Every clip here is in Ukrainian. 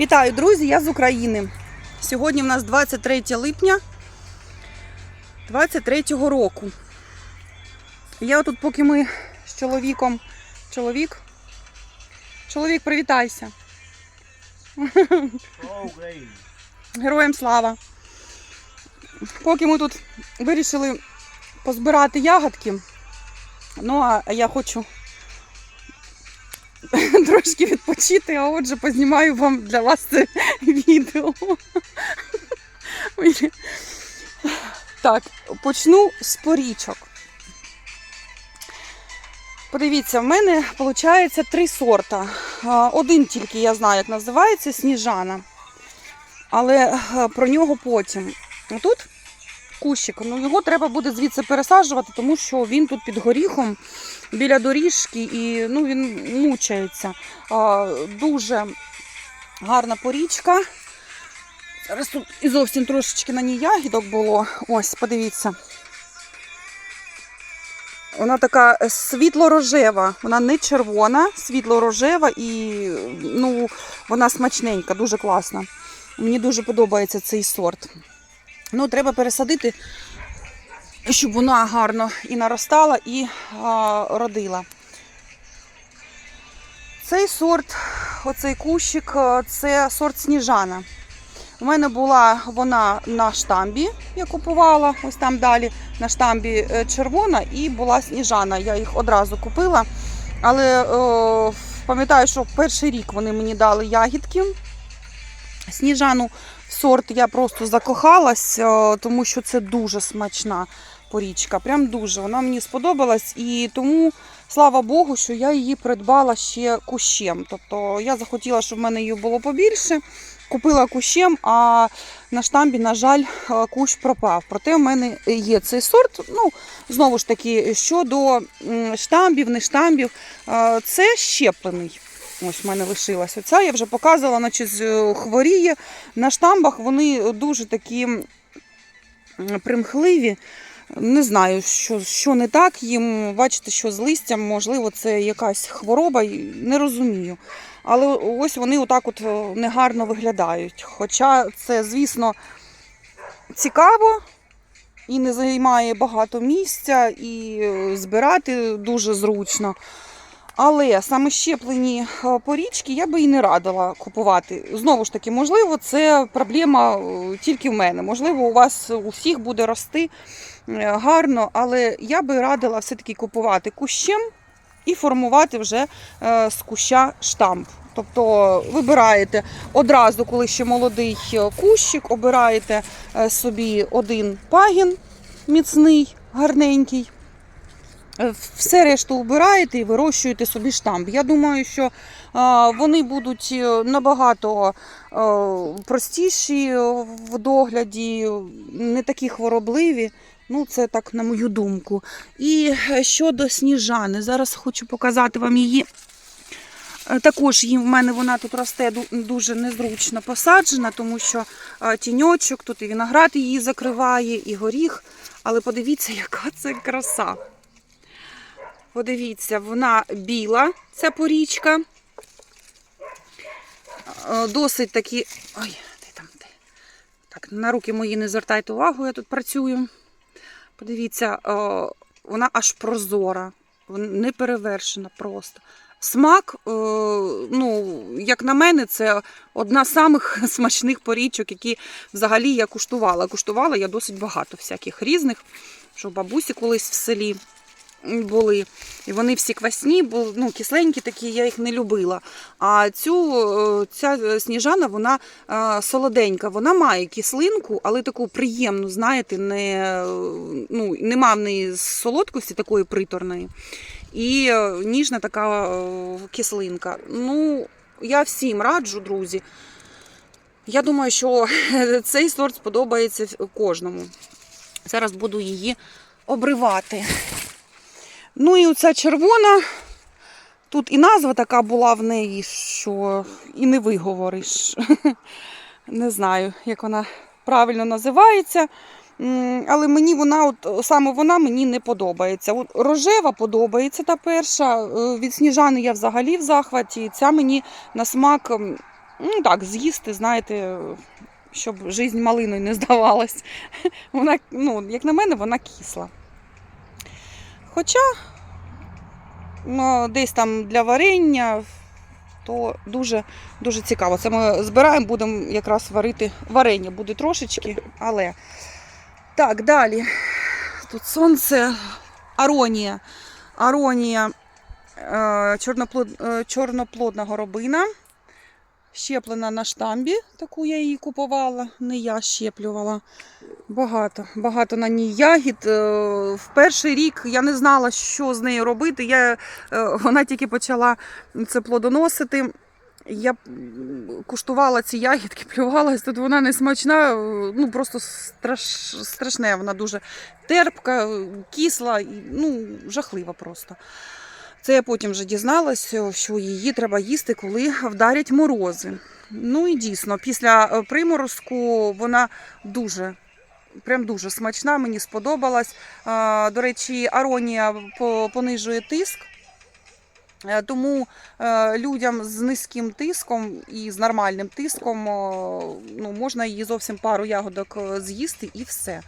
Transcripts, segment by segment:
Вітаю, друзі! Я з України. Сьогодні в нас 23 липня 23-го року. Я тут, поки ми з чоловіком. Чоловік. Чоловік, привітайся. Героям слава. Поки ми тут вирішили позбирати ягодки. Ну, а я хочу трошки відпочити, а отже, познімаю вам для вас це відео. Так, почну з порічок. Подивіться, в мене виходить три сорта. Один тільки я знаю, як називається сніжана. Але про нього потім. Тут кущик, ну його треба буде звідси пересаджувати, тому що він тут під горіхом біля доріжки і ну, він мучається. А, Дуже гарна порічка. Зараз тут і зовсім трошечки на ній ягідок було. Ось, подивіться. Вона така світло-рожева, вона не червона, світло-рожева і ну, вона смачненька, дуже класна. Мені дуже подобається цей сорт. Ну, треба пересадити, щоб вона гарно і наростала, і а, родила. Цей сорт, оцей кущик, це сорт сніжана. У мене була вона на штамбі, я купувала, ось там далі на штамбі е, червона і була сніжана. Я їх одразу купила. Але о, пам'ятаю, що перший рік вони мені дали ягідки. Сніжану сорт я просто закохалась, е, тому що це дуже смачна порічка. Прям дуже. Вона мені сподобалась і тому. Слава Богу, що я її придбала ще кущем. Тобто я захотіла, щоб в мене її було побільше. Купила кущем, а на штамбі, на жаль, е, кущ пропав. Проте в мене є цей сорт. Ну, знову ж таки, щодо штамбів, не штамбів, е, це щеплений. Ось в мене лишилася ця. Я вже показувала, наче хворіє. На штамбах вони дуже такі примхливі. Не знаю, що, що не так їм. Бачите, що з листям, можливо, це якась хвороба, не розумію. Але ось вони отак от е, негарно виглядають. Хоча це, звісно, цікаво і не займає багато місця, і е, збирати дуже зручно. Але саме щеплені е, порічки я би і не радила купувати. Знову ж таки, можливо, це проблема е, тільки в мене. Можливо, у вас у всіх буде рости е, гарно, але я би радила все-таки купувати кущем і формувати вже е, з куща штамп. Тобто вибираєте одразу, коли ще молодий е, кущик, обираєте е, собі один пагін міцний, гарненький. Е, Все решту вбираєте і вирощуєте собі штамп. Я думаю, що вони будуть е, набагато е, простіші в догляді, не такі хворобливі. Ну, це так, на мою думку. І е, щодо сніжани, зараз хочу показати вам її. Е, Також їм в мене вона тут росте дуже незручно посаджена, тому що е, тіньочок, тут і виноград її закриває, і горіх. Але подивіться, яка це краса. Подивіться, вона біла, ця порічка. Е, Досить такі. Ой, де там де? Так, на руки мої не звертайте увагу, я тут працюю. Подивіться, е, вона аж прозора, вон- не перевершена просто. Смак, е, ну, як на мене, це одна з самих смачних порічок, які взагалі я куштувала. Куштувала я досить багато всяких різних, що бабусі колись в селі були. І вони всі квасні, бо ну, кисленькі такі, я їх не любила. А цю е, ця е, сніжана, вона е, солоденька, вона має кислинку, але таку приємну, знаєте, не, ну, нема в неї солодкості такої приторної. І ніжна така кислинка. Ну, я всім раджу, друзі. Я думаю, що цей сорт сподобається кожному. Зараз буду її обривати. Ну і оця червона. Тут і назва така була в неї, що і не виговориш. Не знаю, як вона правильно називається. Але мені вона, от саме вона мені не подобається. От рожева подобається та перша. е, Від сніжани я взагалі в захваті. Ця мені на смак Ну так, з'їсти, знаєте, щоб жизнь малиною не здавалась. Вона, ну, як на мене, вона кисла. Хоча ну, десь там для варення, то дуже, дуже цікаво. Це ми збираємо, будемо якраз варити варення. Буде трошечки, але. Так, далі. Тут сонце, аронія. Аронія е, е, чорноплодна горобина. Щеплена на штамбі, таку я її купувала, не я щеплювала. Багато, багато на ній ягід. Е, В перший рік я не знала, що з нею робити. Я, е, вона тільки почала це плодоносити. Я куштувала ці ягідки, плювалась, тут вона не смачна, е, ну просто страш, страшне, вона дуже терпка, кисла, ну, жахлива просто. Це я потім вже дізналася, що її треба їсти, коли вдарять морози. Ну і дійсно, після е, приморозку вона дуже. Прям дуже смачна, мені сподобалась. Е, До речі, аронія понижує тиск. Е, Тому е, людям з низьким тиском і з нормальним тиском ну, можна її зовсім пару ягодок е, з'їсти і все.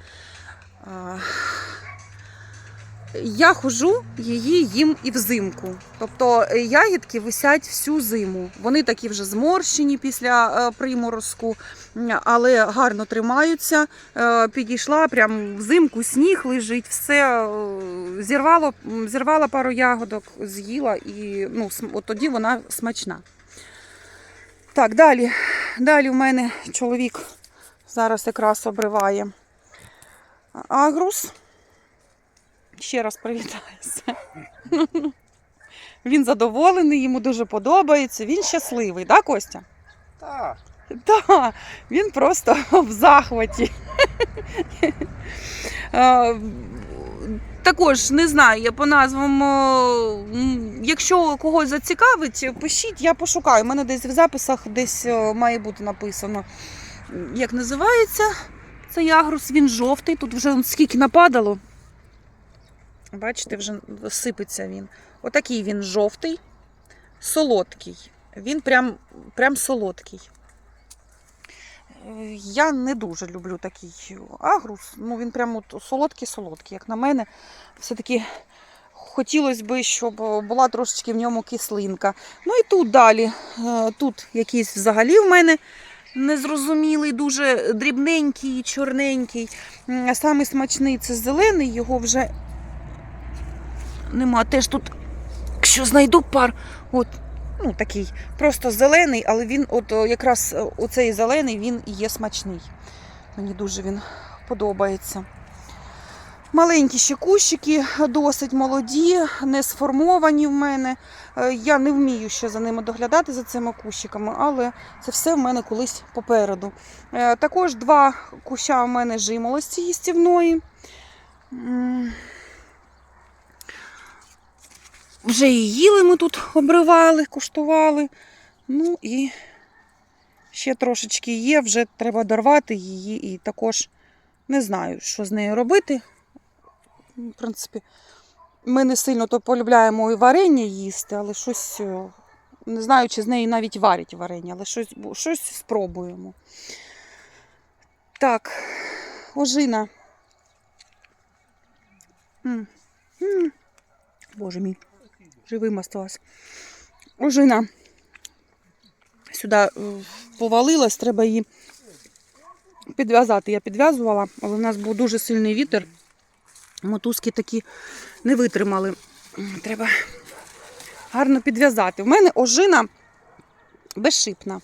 Я хожу її їм і взимку. Тобто е, ягідки висять всю зиму. Вони такі вже зморщені після е, приморозку, але гарно тримаються. Е, Підійшла прям взимку, сніг лежить, все зірвало, зірвала пару ягодок, з'їла і ну, от тоді вона смачна. Так, далі. Далі в мене чоловік зараз якраз обриває агрус. Ще раз привітаюся. Він задоволений, йому дуже подобається. Він щасливий, так, Костя? Так. Так, він просто в захваті. Е, Також не знаю, я по назвам. е, Якщо когось зацікавить, пишіть, я пошукаю. У мене десь в записах десь е, має бути написано, як називається цей агрус. Він жовтий. Тут вже скільки нападало. Бачите, вже сипеться він. Отакий він жовтий, солодкий. Він прям, прям солодкий. Я не дуже люблю такий агрус. Ну, він прям солодкий-солодкий, як на мене. Все-таки хотілося б, щоб була трошечки в ньому кислинка. Ну і тут далі. Е, Тут якийсь взагалі в мене незрозумілий, дуже дрібненький, чорненький. М, Самий смачний це зелений, його вже нема. Теж тут, якщо знайду пар, от, ну такий, просто зелений, але він, от якраз е, оцей зелений, він і є смачний. Мені дуже він подобається. Маленькі ще кущики, досить молоді, не сформовані в мене. Е, Я не вмію ще за ними доглядати за цими кущиками, але це все в мене колись попереду. Е, Також два куща в мене жимолості їстівної. М, Вже і їли ми тут обривали, куштували. Ну і ще трошечки є, вже треба дорвати її і також не знаю, що з нею робити. В принципі, ми не сильно то полюбляємо і варення їсти, але щось е, не знаю, чи з нею навіть варять варення, але щось, щось спробуємо. Так, ожина. М. М. Боже мій живим осталась. Ожина сюди е, повалилась, треба її підв'язати. Я підв'язувала, але у нас був дуже сильний вітер. Мотузки такі не витримали. Треба гарно підв'язати. У мене ожина безшипна.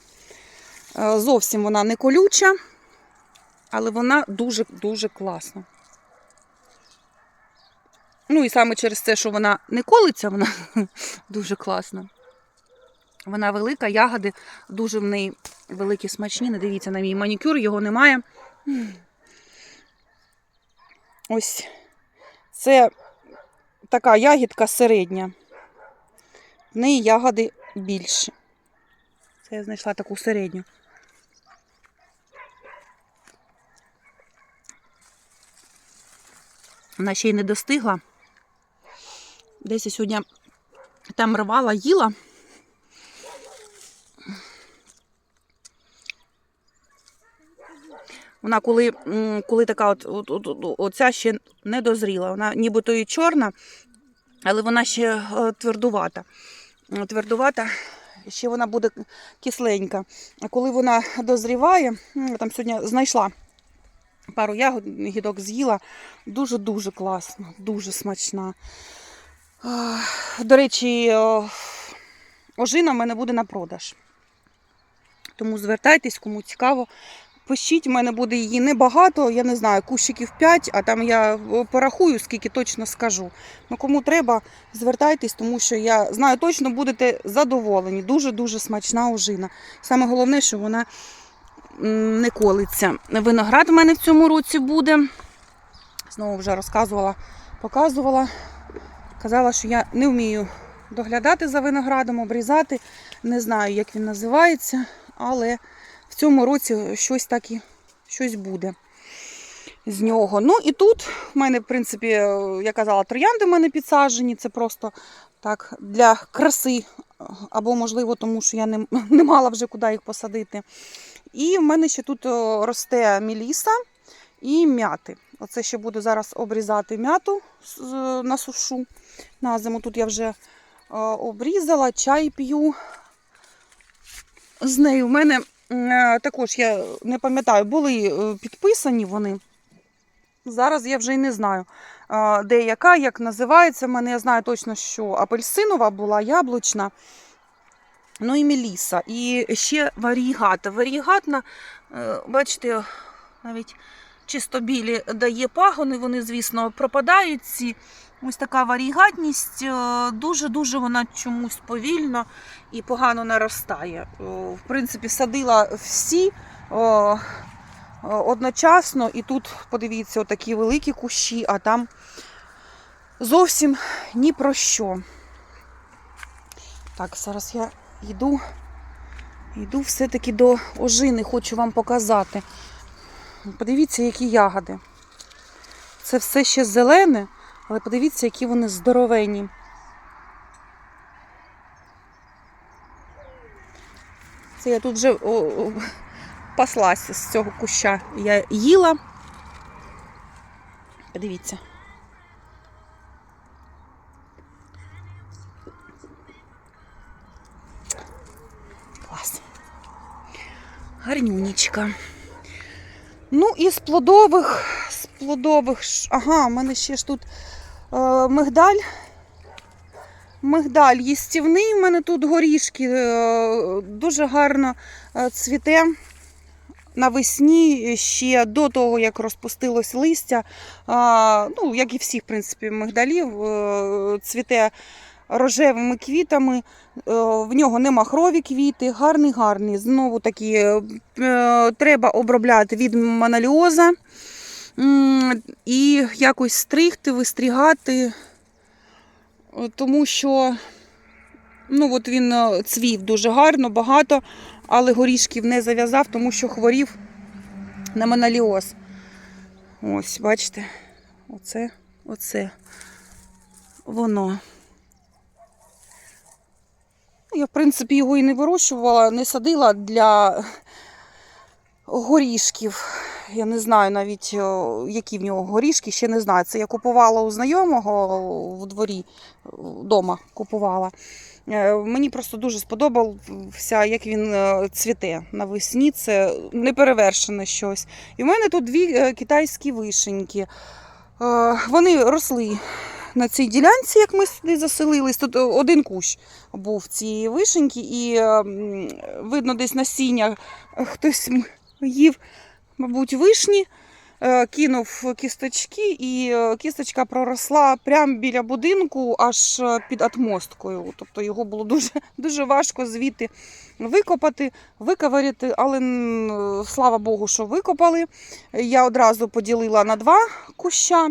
Е, Зовсім вона не колюча, але вона дуже-дуже класна. Ну і саме через те, що вона не колиться, вона дуже класна. Вона велика, ягоди дуже в неї великі смачні. Не дивіться на мій манікюр, його немає. Ось це така ягідка середня. В неї ягоди більші. Це я знайшла таку середню. Вона ще й не достигла. Десь я сьогодні там рвала, їла. Вона коли коли така от, от, от, оця ще не дозріла. Вона нібито і чорна, але вона ще е, твердувата. Е, твердувата, ще вона буде кисленька. А коли вона дозріває, я там сьогодні знайшла пару ягод, гідок з'їла, дуже-дуже класно, дуже смачна. До речі, ожина в мене буде на продаж. Тому звертайтесь, кому цікаво. Пишіть, в мене буде її небагато, я не знаю, кущиків 5, а там я порахую, скільки точно скажу. Ну кому треба, звертайтесь, тому що я знаю, точно будете задоволені. Дуже-дуже смачна ожина. Саме головне, що вона не колиться. Виноград в мене в цьому році буде. Знову вже розказувала, показувала. Казала, що я не вмію доглядати за виноградом, обрізати. Не знаю, як він називається, але в цьому році щось так і щось буде з нього. Ну і тут в мене, в принципі, я казала, троянди в мене підсаджені. Це просто так для краси, або, можливо, тому що я не, не мала вже куди їх посадити. І в мене ще тут росте міліса і м'яти. Оце ще буду зараз обрізати м'яту на сушу. На зиму тут я вже е, обрізала, чай п'ю. З нею в мене е, також, я не пам'ятаю, були е, підписані вони. Зараз я вже й не знаю, де яка, як називається. В мене я знаю точно, що апельсинова була, яблучна. Ну і меліса. І ще варігата. Варігатна, бачите, навіть чисто білі дає пагони, вони, звісно, пропадають ці. Ось така варігатність. е, Дуже-дуже вона чомусь повільно і погано наростає. Е, В принципі, садила всі о, одночасно, і тут, подивіться, отакі великі кущі, а там зовсім ні про що. Так, зараз я йду, йду все-таки до ожини, хочу вам показати. Подивіться, які ягоди. Це все ще зелене, але подивіться, які вони здоровенні. Це я тут вже паслася з цього куща. Я їла. Подивіться. Клас. Гарнюнічка. Ну і з плодових, з плодових, ага, у мене ще ж тут е, мигдаль. Мигдаль їстівний, у мене тут горішки е, дуже гарно е, цвіте навесні ще до того, як розпустилось листя. Ну, як і всіх, в принципі, мигдалів, е, цвіте рожевими квітами. Е, В нього нема крові квіти, гарний, гарний. Знову таки е, треба обробляти від моноліоза і якось стригти, вистрігати, е, тому що ну, от він цвів дуже гарно, багато, але горішків не зав'язав, тому що хворів на моноліоз. Ось, бачите, оце, оце воно. Я, в принципі, його і не вирощувала, не садила для горішків. Я не знаю навіть, які в нього горішки, ще не знаю. Це я купувала у знайомого в дворі вдома купувала. Е, Мені просто дуже сподобався, як він е, цвіте навесні. Це неперевершене щось. І в мене тут дві е, китайські вишеньки. Е, Вони росли на цій ділянці, як ми сюди заселились. Тут один кущ був цієї вишеньки, і е, видно, десь насіння хтось їв, мабуть, вишні. е, Кинув кісточки, і е, кісточка проросла прямо біля будинку, аж е, під атмосткою. Тобто його було дуже, дуже важко звідти викопати, виковиряти, але слава Богу, що викопали. Я одразу поділила на два куща.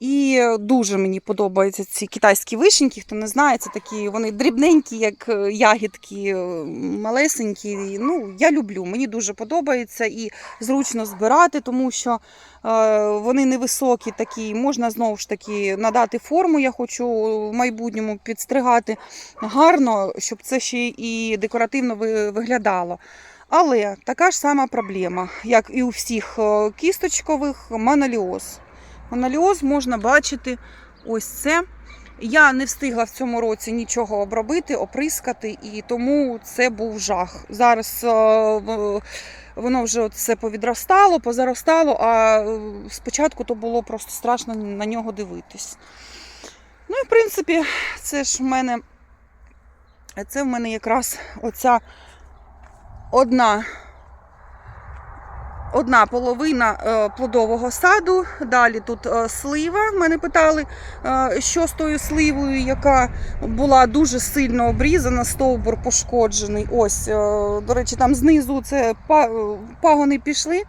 І дуже мені подобаються ці китайські вишеньки. Хто не знає, це такі вони дрібненькі, як е, ягідки, е, малесенькі. Ну, я люблю, мені дуже подобається і зручно збирати, тому що е, вони невисокі такі. Можна знову ж таки надати форму. Я хочу в майбутньому підстригати гарно, щоб це ще і декоративно виглядало. Але така ж сама проблема, як і у всіх е, кісточкових, моноліоз. Моноліоз можна бачити ось це. Я не встигла в цьому році нічого обробити, оприскати, і тому це був жах. Зараз е, воно вже все повідростало, позаростало, а е, спочатку то було просто страшно на нього дивитись. Ну і в принципі, це ж в мене, це в мене якраз оця одна. Одна половина е, плодового саду. Далі тут е, слива. Мене питали, е, що з тою сливою, яка була дуже сильно обрізана, стовбур пошкоджений. Ось, до речі, там знизу це пагони пішли.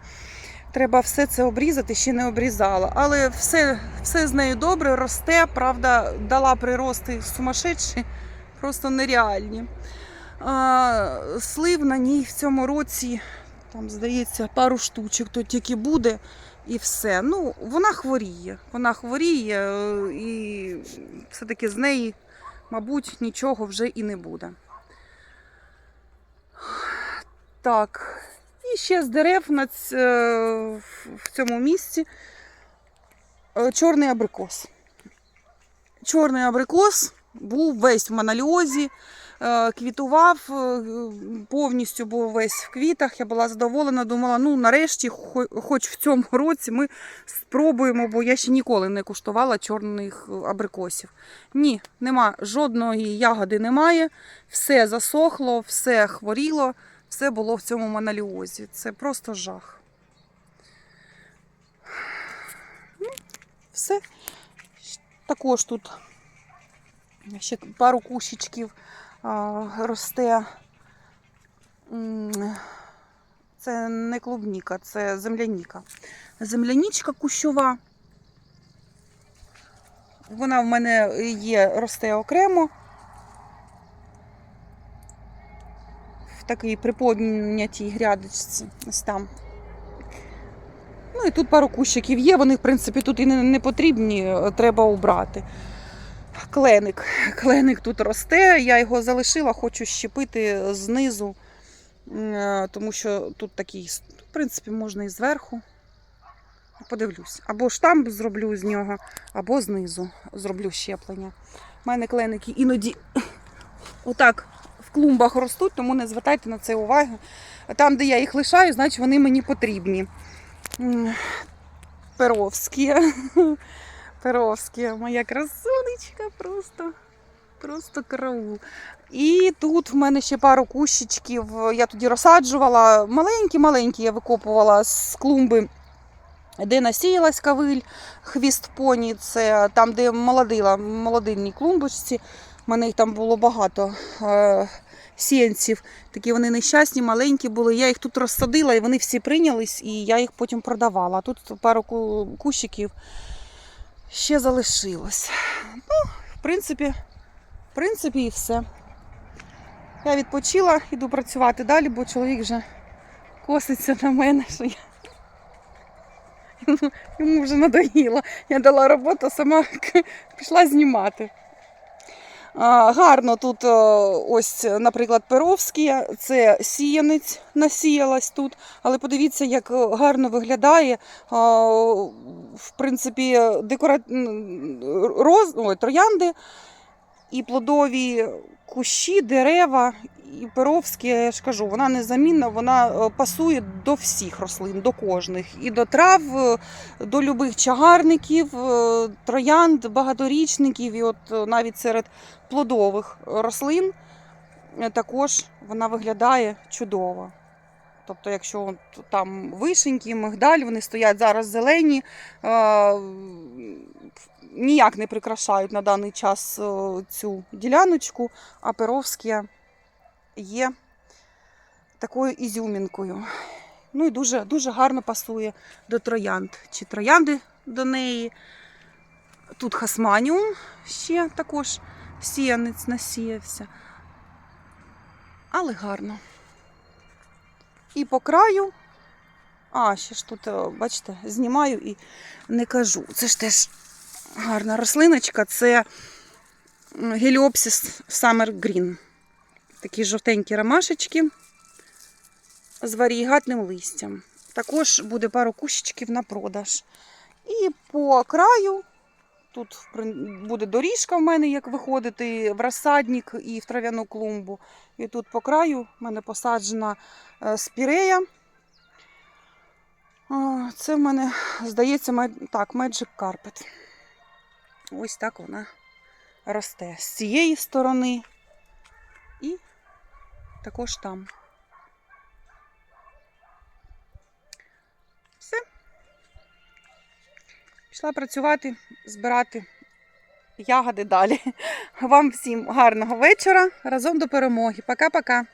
Треба все це обрізати, ще не обрізала. Але все, все з нею добре, росте. Правда, дала прирости сумасшедші, просто нереальні. А, слив на ній в цьому році, там, здається, пару штучок то тільки буде і все. Ну, вона хворіє. Вона хворіє, е, і все-таки з неї, мабуть, нічого вже і не буде. Так, і ще з дерев на ць- е, в цьому місці е, чорний абрикос. Чорний абрикос був весь в моноліозі, е, квітував, е, повністю був весь в квітах. Я була задоволена, думала, ну нарешті, хоч в цьому році ми спробуємо, бо я ще ніколи не куштувала чорних е, абрикосів. Ні, нема жодної ягоди немає, все засохло, все хворіло, все було в цьому моноліозі. Це просто жах. Ну, все. Також тут ще пару кущичків росте. Це не клубніка, це земляніка. Землянічка кущова. Вона в мене є, росте окремо. В такій приподнятій грядочці. Ось там. Ну і тут пару кущиків є, вони, в принципі, тут і не, потрібні, е, треба убрати. Кленик. Кленик тут росте, я його залишила, хочу щепити знизу, е, тому що тут такий, в принципі, можна і зверху. Подивлюсь. Або штамп зроблю з нього, або знизу зроблю щеплення. У мене кленики іноді отак в клумбах ростуть, тому не звертайте на це уваги. Там, де я їх лишаю, значить вони мені потрібні. Перовські. Перовські, моя красунечка, просто, просто караул. І тут в мене ще пару кущичків. Я тоді розсаджувала. Маленькі-маленькі я викопувала з клумби, де насіялась кавиль, хвіст поні. Це там, де молодила, молодильній клумбочці. У мене їх там було багато е, сіянців. Такі вони нещасні, маленькі були. Я їх тут розсадила, і вони всі прийнялись, і я їх потім продавала. Тут пару ку- кущиків ще залишилось. Ну, в принципі, в принципі, і все. Я відпочила, іду працювати далі, бо чоловік вже коситься на мене, що я. Йому- вже надоїло. Я дала роботу, сама пішла знімати. Гарно тут е, ось, наприклад, Перовський, це сіянець насіялась тут, але подивіться, як гарно виглядає. В принципі, декора... роз... Ой, троянди і плодові кущі, дерева. І Перовські, я ж кажу, вона незамінна, вона е, пасує до всіх рослин, до кожних. І до трав, е, до любих чагарників, е, троянд, багаторічників, і от навіть серед плодових рослин також вона виглядає чудово. Тобто, якщо там вишеньки, мигдаль, вони стоять зараз зелені, ніяк не прикрашають на даний час цю діляночку, а перовські є такою ізюмінкою. Ну і дуже, дуже гарно пасує до троянд. Чи троянди до неї. Тут хасманіум ще також сіянець насіявся. Але гарно. І по краю. А, ще ж тут, е, бачите, знімаю і не кажу. Це ж теж гарна рослиночка. Це м, геліопсис Summer Green. Такі жовтенькі ромашечки. з варігатним листям. Також буде пару кущичків на продаж. І по краю тут буде доріжка в мене, як виходити в розсадник і в трав'яну клумбу. І тут по краю в мене посаджена е, спірея. Це в мене, здається, так, Magic Carpet. Ось так вона росте з цієї сторони і також там. Все. Пішла працювати, збирати ягоди далі. Вам всім гарного вечора. Разом до перемоги. Пока-пока.